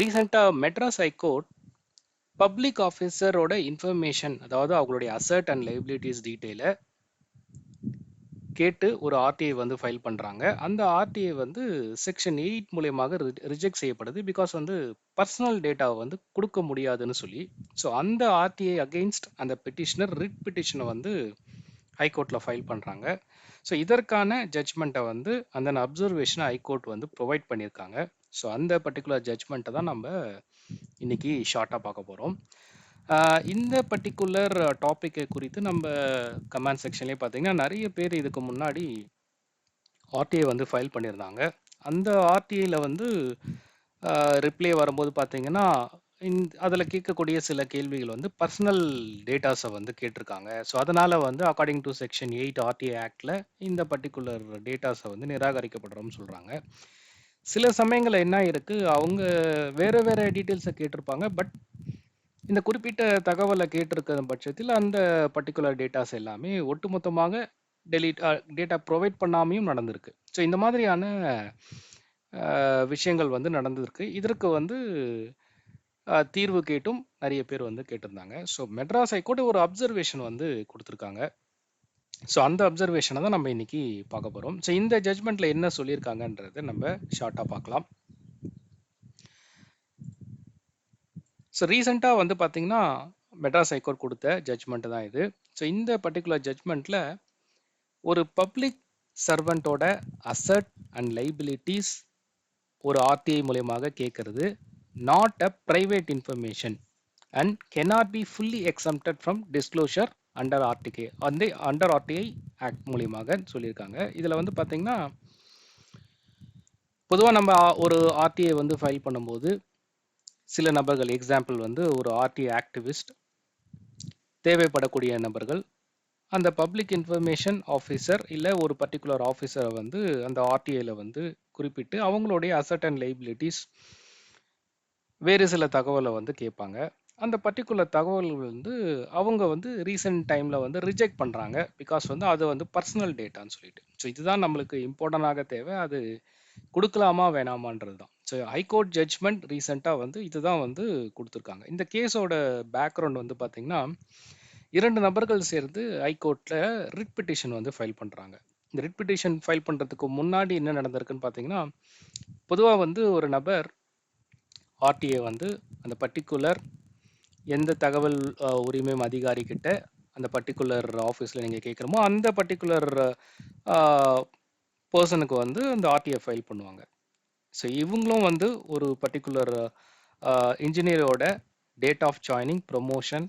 ரீசெண்டாக Madras high court public ஆஃபீஸரோட information அதாவது அவங்களுடைய அசர்ட் அண்ட் லைபிலிட்டிஸ் டீட்டெயிலை கேட்டு ஒரு ஆர்டிஐ வந்து ஃபைல் பண்ணுறாங்க அந்த ஆர்டிஐ வந்து செக்ஷன் எயிட் மூலியமாக ரிஜெக்ட் செய்யப்படுது பிகாஸ் வந்து பர்சனல் டேட்டாவை வந்து கொடுக்க முடியாதுன்னு சொல்லி. ஸோ அந்த ஆர்டிஐ அகெயின்ஸ்ட் அந்த பெட்டிஷனர் ரிட் பெட்டிஷனை வந்து ஹைகோர்ட்டில் ஃபைல் பண்ணுறாங்க ஸோ இதற்கான ஜட்ஜ்மெண்ட்டை வந்து அந்த அப்சர்வேஷனை ஹைகோர்ட் வந்து ப்ரொவைட் பண்ணியிருக்காங்க. ஸோ அந்த பர்டிகுலர் ஜட்ஜ்மெண்ட்டை தான் நம்ம இன்னைக்கு ஷார்ட்டாக பார்க்க போகிறோம் இந்த பர்டிகுலர் டாப்பிக்கை குறித்து நம்ம கமெண்ட் செக்ஷன்லேயே பார்த்தீங்கன்னா நிறைய பேர் இதுக்கு முன்னாடி ஆர்டிஐ வந்து ஃபைல் பண்ணியிருந்தாங்க. அந்த ஆர்டிஐயில் வந்து ரிப்ளை வரும்போது பார்த்தீங்கன்னா இந்த அதில் கேட்கக்கூடிய சில கேள்விகள் வந்து பர்சனல் டேட்டாஸை வந்து கேட்டிருக்காங்க. ஸோ அதனால் வந்து according to section eight RTI ஆக்டில் இந்த பர்டிகுலர் டேட்டாஸை வந்து நிராகரிக்கப்படுறோம்னு சொல்கிறாங்க சில சமயங்களில் என்ன இருக்குது அவங்க வேறு வேறு டீட்டெயில்ஸை கேட்டிருப்பாங்க. பட் இந்த குறிப்பிட்ட தகவலை கேட்டிருக்கிற பட்சத்தில் அந்த பர்டிகுலர் டேட்டாஸ் எல்லாமே ஒட்டுமொத்தமாக டெலிட் டேட்டா ப்ரொவைட் பண்ணாமையும் நடந்திருக்கு. ஸோ இந்த மாதிரியான விஷயங்கள் வந்து நடந்திருக்கு. இதற்கு வந்து தீர்வு கேட்டும் நிறைய பேர் வந்து கேட்டிருந்தாங்க. ஸோ மெட்ராஸ் ஹைகோர்ட் ஒரு அப்சர்வேஷன் வந்து கொடுத்துருக்காங்க. ஸோ அந்த அப்சர்வேஷனை தான் நம்ம இன்னைக்கு பார்க்க போகிறோம் ஸோ இந்த ஜட்மெண்ட்ல என்ன சொல்லியிருக்காங்கன்றதை நம்ம ஷார்ட்டாக பார்க்கலாம். ஸோ ரீசெண்டாக வந்து பார்த்தீங்கன்னா மெட்ராஸ் ஹைகோர்ட் கொடுத்த ஜட்மெண்ட் தான் இது. ஸோ இந்த பர்டிகுலர் ஜட்ஜ்மெண்ட்டில் ஒரு பப்ளிக் சர்வெண்ட்டோட அசட் அண்ட் லைபிலிட்டிஸ் ஒரு ஆர்டிஐ மூலியமாக கேட்கறது not a private information and cannot be fully exempted from disclosure under RTK வந்து அண்டர் ஆர்டிஐ ஆக்ட் மூலியமாக சொல்லியிருக்காங்க. இதில் வந்து பார்த்தீங்கன்னா பொதுவாக நம்ம ஒரு ஆர்டிஐ வந்து ஃபைல் பண்ணும்போது சில நபர்கள் எக்ஸாம்பிள் வந்து ஒரு ஆர்டிஐ ஆக்டிவிஸ்ட் தேவைப்படக்கூடிய நபர்கள் அந்த பப்ளிக் இன்ஃபர்மேஷன் ஆஃபீஸர் இல்லை ஒரு பர்டிகுலர் ஆஃபீஸரை வந்து அந்த ஆர்டிஐயில் வந்து குறிப்பிட்டு அவங்களுடைய அசட் அண்ட் லைபிலிட்டிஸ் வேறு சில தகவலை வந்து கேட்பாங்க. அந்த பர்டிகுலர் தகவல்கள் வந்து அவங்க வந்து ரீசெண்ட் டைமில் வந்து ரிஜெக்ட் பண்ணுறாங்க பிகாஸ் வந்து அது வந்து பர்சனல் டேட்டான்னு சொல்லிட்டு. ஸோ இதுதான் நம்மளுக்கு இம்பார்ட்டண்டாக தேவை. அது கொடுக்கலாமா வேணாமான்றது தான். ஸோ ஹைகோர்ட் ஜட்ஜ்மெண்ட் ரீசெண்டாக வந்து இதுதான் வந்து கொடுத்துருக்காங்க. இந்த கேஸோட பேக்ரவுண்ட் வந்து பார்த்திங்கன்னா இரண்டு நபர்கள் சேர்ந்து ஹைகோர்ட்டில் ரிட் பிட்டிஷன் வந்து ஃபைல் பண்ணுறாங்க இந்த ரிட் பிட்டிஷன் ஃபைல் பண்ணுறதுக்கு முன்னாடி என்ன நடந்திருக்குன்னு பார்த்தீங்கன்னா பொதுவாக வந்து ஒரு நபர் ஆர்டிஏ வந்து அந்த பர்டிகுலர் எந்த தகவல் உரிமையும் அதிகாரிக்கிட்ட அந்த பர்டிகுலர் ஆஃபீஸில் நீங்கள் கேட்குறமோ அந்த பர்டிகுலர் பர்சனுக்கு வந்து அந்த ஆர்டிஎஃப் ஃபைல் பண்ணுவாங்க. ஸோ இவங்களும் வந்து ஒரு particular இன்ஜினியரோட date of joining promotion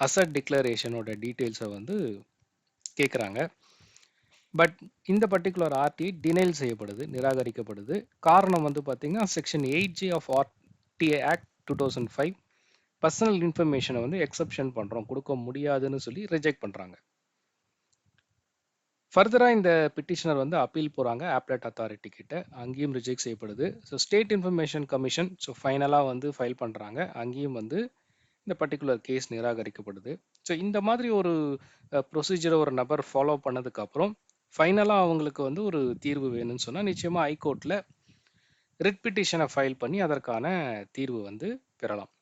asset டிக்ளரேஷனோட டீட்டெயில்ஸை வந்து கேட்குறாங்க. பட் இந்த பர்டிகுலர் ஆர்டி டினைல் செய்யப்படுது நிராகரிக்கப்படுது. காரணம் வந்து பார்த்தீங்கன்னா section eight G of RTI act two thousand five personal இன்ஃபர்மேஷனை வந்து எக்ஸப்ஷன் பண்ணுறோம் கொடுக்க முடியாதுன்னு சொல்லி ரிஜெக்ட் பண்ணுறாங்க ஃபர்தராக இந்த பிட்டிஷனர் வந்து அப்பீல் போகிறாங்க ஆப்லெட் அத்தாரிட்டி கிட்ட. அங்கேயும் ரிஜெக்ட் செய்யப்படுது. So state information commission so ஃபைனலாக வந்து ஃபைல் பண்ணுறாங்க அங்கேயும் வந்து இந்த பர்டிகுலர் கேஸ் நிராகரிக்கப்படுது. ஸோ இந்த மாதிரி ஒரு ப்ரொசீஜரை ஒரு நபர் ஃபாலோ பண்ணதுக்கப்புறம் ஃபைனலாக அவங்களுக்கு வந்து ஒரு தீர்வு வேணும்னு சொன்னால் நிச்சயமாக ஹைகோர்ட்டில் ரிட் பிட்டிஷனை ஃபைல் பண்ணி அதற்கான தீர்வு வந்து பெறலாம்.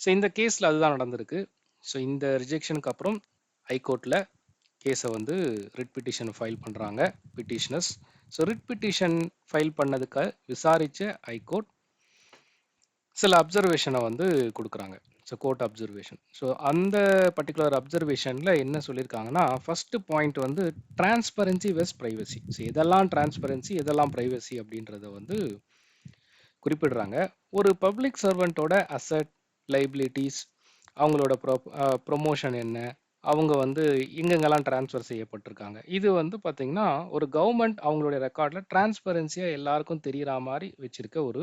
ஸோ இந்த கேஸில் அதுதான் நடந்திருக்கு. ஸோ இந்த ரிஜெக்ஷனுக்கு அப்புறம் ஹைகோர்ட்டில் கேஸை வந்து ரிட் பிட்டிஷன் ஃபைல் பண்ணுறாங்க petitioners so writ petition file பண்ணதுக்கு விசாரித்த ஹைகோர்ட் சில அப்சர்வேஷனை வந்து கொடுக்குறாங்க. ஸோ கோர்ட் அப்சர்வேஷன் ஸோ அந்த பர்டிகுலர் அப்சர்வேஷனில் என்ன சொல்லியிருக்காங்கன்னா ஃபஸ்ட்டு பாயிண்ட் வந்து டிரான்ஸ்பரன்சி வெஸ் ப்ரைவசி ஸோ எதெல்லாம் டிரான்ஸ்பரன்சி எதெல்லாம் ப்ரைவசி அப்படின்றத வந்து குறிப்பிடுறாங்க. ஒரு பப்ளிக் சர்வெண்ட்டோட அசட் லைபிலிட்டிஸ் அவங்களோட ப்ரோ ப்ரொமோஷன் என்ன அவங்க வந்து எங்கெங்கெல்லாம் ட்ரான்ஸ்ஃபர் செய்யப்பட்டிருக்காங்க. இது வந்து பார்த்தீங்கன்னா ஒரு கவர்மெண்ட் அவங்களுடைய ரெக்கார்டில் டிரான்ஸ்பரன்சியாக எல்லாருக்கும் தெரிகிற மாதிரி வச்சிருக்க ஒரு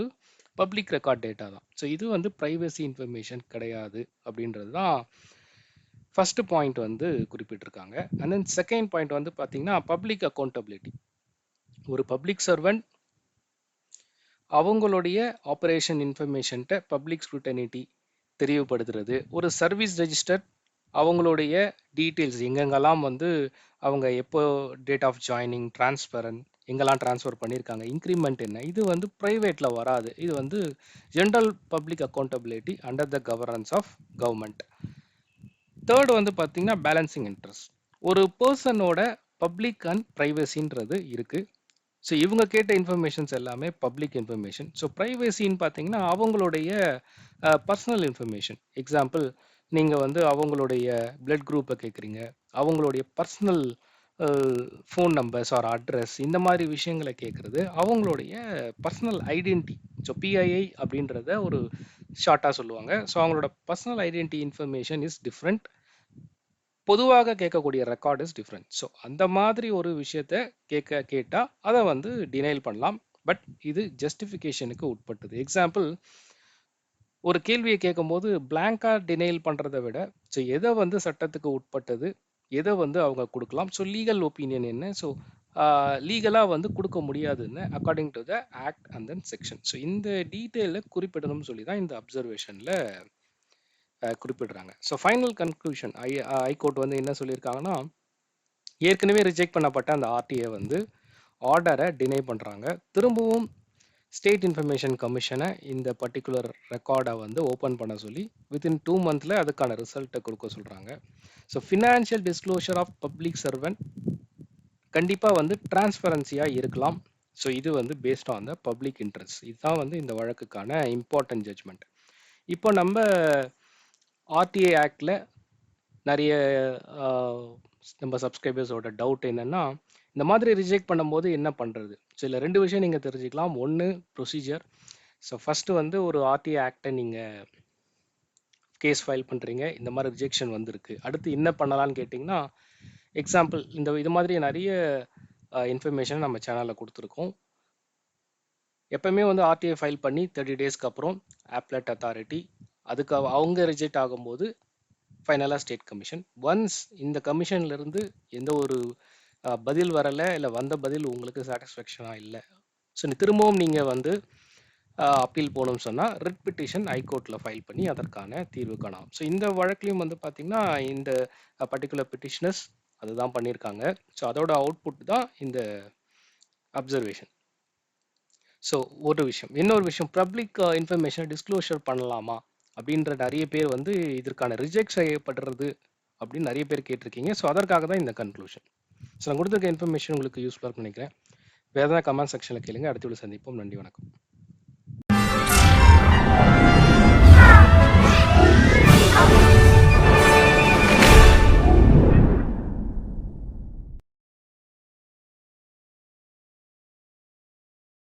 பப்ளிக் ரெக்கார்ட் டேட்டா தான். ஸோ இது வந்து ப்ரைவசி இன்ஃபர்மேஷன் கிடையாது அப்படின்றது தான் ஃபஸ்ட்டு பாயிண்ட் வந்து குறிப்பிட்டிருக்காங்க. அண்ட் தென் செகண்ட் பாயிண்ட் வந்து பார்த்தீங்கன்னா பப்ளிக் அக்கௌண்டபிலிட்டி ஒரு பப்ளிக் சர்வெண்ட் அவங்களுடைய ஆப்ரேஷன் இன்ஃபர்மேஷன்கிட்ட பப்ளிக் ஸ்க்ரூட்டனிட்டி தெரியப்படுத்துறது. ஒரு சர்வீஸ் ரெஜிஸ்டர் அவங்களுடைய டீட்டெயில்ஸ் எங்கெங்கெல்லாம் வந்து அவங்க எப்போ டேட் ஆஃப் ஜாயினிங் டிரான்ஸ்பரன் எங்கெல்லாம் ட்ரான்ஸ்ஃபர் பண்ணியிருக்காங்க இன்க்ரிமெண்ட் என்ன இது வந்து ப்ரைவேட்டில் வராது. இது வந்து general public accountability under the governance of government third வந்து பார்த்தீங்கன்னா பேலன்சிங் இன்ட்ரெஸ்ட் ஒரு பர்சனோட பப்ளிக் அண்ட் ப்ரைவசின்றது இருக்குது ஸோ இவங்க கேட்ட இன்ஃபர்மேஷன்ஸ் எல்லாமே பப்ளிக் இன்ஃபர்மேஷன் ஸோ ப்ரைவசின்னு பார்த்தீங்கன்னா அவங்களுடைய பர்சனல் இன்ஃபர்மேஷன் எக்ஸாம்பிள் நீங்கள் வந்து அவங்களுடைய பிளட் குரூப்பை கேட்குறீங்க அவங்களுடைய personal phone numbers or address இந்த மாதிரி விஷயங்களை கேட்குறது அவங்களுடைய பர்சனல் ஐடென்டி ஸோ பிஐஐ அப்படின்றத ஒரு ஷார்ட்டாக சொல்லுவாங்க. ஸோ அவங்களோட personal identity information is different பொதுவாக கேட்கக்கூடிய ரெக்கார்ட் இஸ் டிஃப்ரெண்ட் ஸோ அந்த மாதிரி ஒரு விஷயத்த கேட்க கேட்டால் அதை வந்து டினைல் பண்ணலாம். பட் இது ஜஸ்டிஃபிகேஷனுக்கு உட்பட்டது. எக்ஸாம்பிள் ஒரு கேள்வியை கேட்கும்போது பிளாங்காக டினைல் பண்ணுறதை விட ஸோ எதை வந்து சட்டத்துக்கு உட்பட்டது எதை வந்து அவங்க கொடுக்கலாம்? ஸோ லீகல் ஒப்பீனியன் என்ன? ஸோ லீகலாக வந்து கொடுக்க முடியாதுன்னு according to the act and then section so இந்த டீட்டெயிலில் குறிப்பிடணும்னு சொல்லி தான் இந்த அப்சர்வேஷனில் குறிப்பிடுறாங்க. ஸோ ஃபைனல் கன்க்ளூஷன் ஐ ஹைகோர்ட் வந்து என்ன சொல்லியிருக்காங்கன்னா ஏற்கனவே ரிஜெக்ட் பண்ணப்பட்ட அந்த ஆர்டிஐ வந்து ஆர்டரை டினை பண்ணுறாங்க திரும்பவும் ஸ்டேட் இன்ஃபர்மேஷன் கமிஷனை இந்த பர்டிகுலர் ரெக்கார்டை வந்து ஓப்பன் பண்ண சொல்லி வித்தின் டூ மந்த்தில் அதுக்கான ரிசல்ட்டை கொடுக்க சொல்கிறாங்க so financial disclosure of public servant கண்டிப்பாக வந்து டிரான்ஸ்பரன்சியாக இருக்கலாம். ஸோ இது வந்து based on the public interest இதுதான் வந்து இந்த வழக்குக்கான இம்பார்ட்டன்ட் ஜட்ஜ்மெண்ட் இப்போ நம்ம ஆர்டிஐ ஆக்டில் நிறைய நம்ம சப்ஸ்கிரைபர்ஸோட டவுட் என்னென்னா இந்த மாதிரி ரிஜெக்ட் பண்ணும்போது என்ன பண்ணுறது ஸோ ரெண்டு விஷயம் நீங்கள் தெரிஞ்சுக்கலாம். ஒன்று ப்ரொசீஜர் ஸோ ஃபஸ்ட்டு வந்து ஒரு ஆர்டிஐ ஆக்டை நீங்கள் கேஸ் ஃபைல் பண்ணுறீங்க இந்த மாதிரி ரிஜெக்ஷன் வந்திருக்கு. அடுத்து என்ன பண்ணலான்னு கேட்டிங்கன்னா எக்ஸாம்பிள் இந்த இது மாதிரி நிறைய இன்ஃபர்மேஷன் நம்ம சேனலில் கொடுத்துருக்கோம். எப்பவுமே வந்து ஆர்டிஐ ஃபைல் பண்ணி தேர்ட்டி டேஸ்க்கு அப்புறம் ஆப்லெட் அத்தாரிட்டி அதுக்கு அவங்க ரிஜெக்ட் ஆகும்போது ஃபைனலாக ஸ்டேட் கமிஷன் ஒன்ஸ் இந்த கமிஷன்லேருந்து எந்த ஒரு பதில் வரலை இல்லை வந்த பதில் உங்களுக்கு சாட்டிஸ்ஃபேக்ஷனாக இல்லை. ஸோ திரும்பவும் நீங்கள் வந்து அப்பீல் போகணும்னு சொன்னால் ரிட் பிட்டிஷன் ஹைகோர்ட்டில் ஃபைல் பண்ணி அதற்கான தீர்வு காணலாம். ஸோ இந்த வழக்குலையும் வந்து பார்த்திங்கன்னா இந்த பர்டிகுலர் பிட்டிஷனர்ஸ் அதுதான் பண்ணியிருக்காங்க ஸோ அதோட அவுட்புட் தான் இந்த அப்சர்வேஷன் ஸோ ஒரு விஷயம். இன்னொரு விஷயம். பப்ளிக் இன்ஃபர்மேஷனை டிஸ்க்ளோஷர் பண்ணலாமா? அப்படின்ற நிறைய பேர் வந்து இதற்கான ரிஜெக்ட் செய்யப்படுறது அப்படின்னு நிறைய பேர் கேட்டிருக்கீங்க. ஸோ அதற்காக தான் இந்த கன்க்ளூஷன் ஸோ நான் கொடுத்துருக்க இன்ஃபர்மேஷன் உங்களுக்கு யூஸ்ஃபுல்லாக நினைக்கிறேன். வேறு எதாவது கமெண்ட் செக்ஷனில் கேளுங்க. அடுத்த சந்திப்போம். நன்றி வணக்கம்.